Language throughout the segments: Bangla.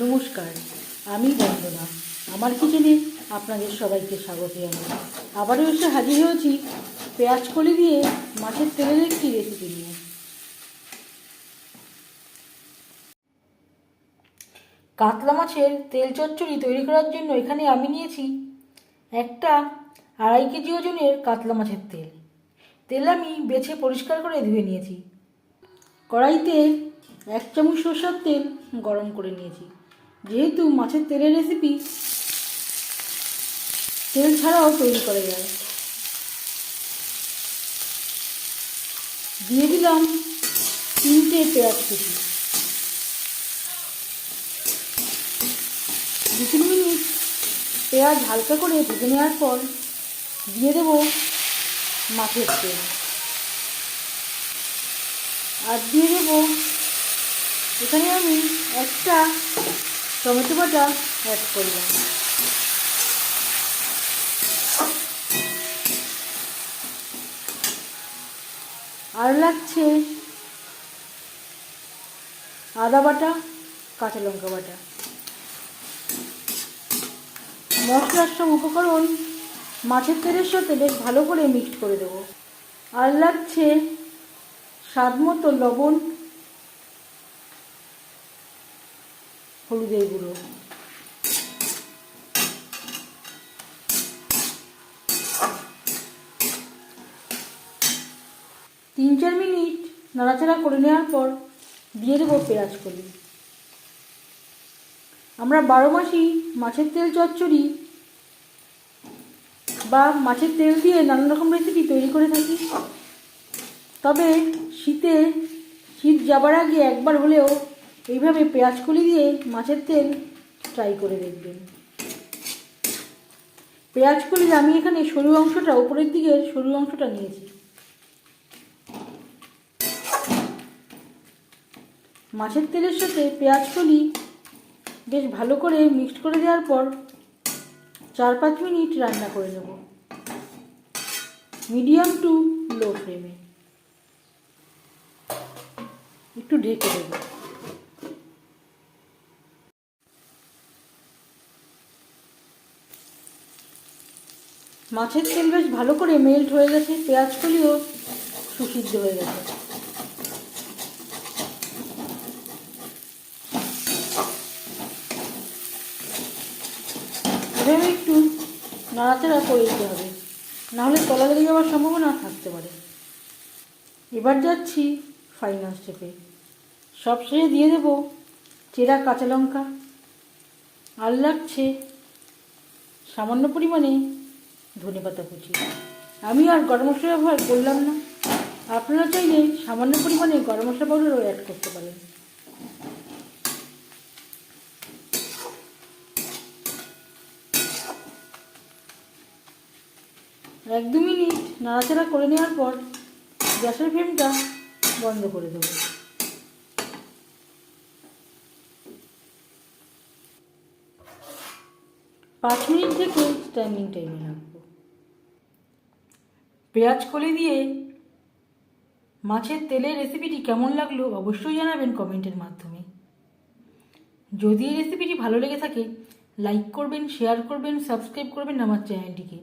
নমস্কার, আমি বন্দনা। আমার কিচেনে আপনাদের সবাইকে স্বাগত জানাই। আবারও এসে হাজির হয়েছি পেঁয়াজ কলি দিয়ে মাছের তেলের একটি রেসিপি নিয়ে। কাতলা মাছের তেল চচ্চড়ি তৈরি করার জন্য এখানে আমি নিয়েছি একটা আড়াই কেজি ওজনের কাতলা মাছের তেল। তেল আমি বেছে পরিষ্কার করে ধুয়ে নিয়েছি। কড়াইতে এক চামচ সরষের তেল গরম করে নিয়েছি। যেহেতু মাছের তেলের রেসিপি তেল ছাড়াও তৈরি করা যায়। দিয়ে দিলাম তিনটে পেঁয়াজ কুচি। দু তিন মিনিট পেঁয়াজ হালকা করে ভেজে নেওয়ার পর দিয়ে দেবো মাছের তেল। আর দিয়ে দেবো, এখানে আমি একটা টমেটো বাটা অ্যাড করলাম। আর লাগছে আদা বাটা, কাঁচা লঙ্কা বাটা। মশলার সব উপকরণ মাছের তেলের সাথে বেশ ভালো করে মিক্সড করে দেবো। আর লাগছে স্বাদ মতো লবণ হলুদের গুঁড়ো। তিন চার মিনিট নাড়াচাড়া করে নেওয়ার পর দিয়ে দেবো পেঁয়াজ কলি। আমরা বারো মাসই মাছের তেল চচ্চড়ি বা মাছের তেল দিয়ে নানান রকম রেসিপি তৈরি করে থাকি। তবে শীতে শীত যাবার আগে একবার হলেও এইভাবে পেঁয়াজ কলি দিয়ে মাছের তেল ট্রাই করে দেখবেন। পেঁয়াজ কলির আমি এখানে সরু অংশটা, উপরের দিকের সরু অংশটা নিয়েছি। মাছের তেলের সাথে পেঁয়াজ কলি বেশ ভালো করে মিক্সড করে দেওয়ার পর চার পাঁচ মিনিট রান্না করে নেব। মিডিয়াম টু লো ফ্লেমে একটু ঢেকে দেবো। মাছের তেল বেশ ভালো করে মেল্ট হয়ে গেছে, পেঁয়াজ কলিও সুসিদ্ধ হয়ে গেছে। এভাবে একটু নাড়াচাড়া করে দিতে হবে, নাহলে তলা লেগে যাওয়ার সম্ভাবনা থাকতে পারে। এবার যাচ্ছি ফাইনাল স্টেপে সব শেষে দিয়ে দেব চেরা কাঁচা লঙ্কা। আর লাগছে সামান্য পরিমাণে ধনে পাতা কুচি। আমি আর গরম মশলা ব্যবহার করলাম না। আপনারা চাইলে সামান্য পরিমাণে গরম মশলা পাউডারও অ্যাড করতে পারেন। এক দু মিনিট নাড়াচাড়া করে নেওয়ার পর গ্যাসের ফ্লেমটা বন্ধ করে দেবো। পাঁচ মিনিট থেকে স্ট্যান্ডিং টাইমে রাখব। পেঁয়াজ কলি দিয়ে মাছের তেলের রেসিপিটি কেমন লাগল অবশ্যই জানাবেন কমেন্টের মাধ্যমে। যদি এই রেসিপিটি ভালো লেগে থাকে লাইক করবেন শেয়ার করবেন সাবস্ক্রাইব করবেন আমার চ্যানেলটিকে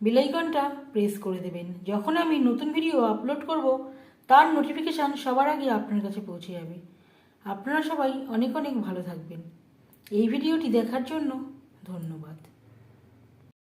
বেলাইকনটা প্রেস করে দেবেন। যখন আমি নতুন ভিডিও আপলোড করব, তার নোটিফিকেশান সবার আগে আপনার কাছে পৌঁছে যাবে। আপনারা সবাই অনেক অনেক ভালো থাকবেন। এই ভিডিওটি দেখার জন্য ধন্যবাদ।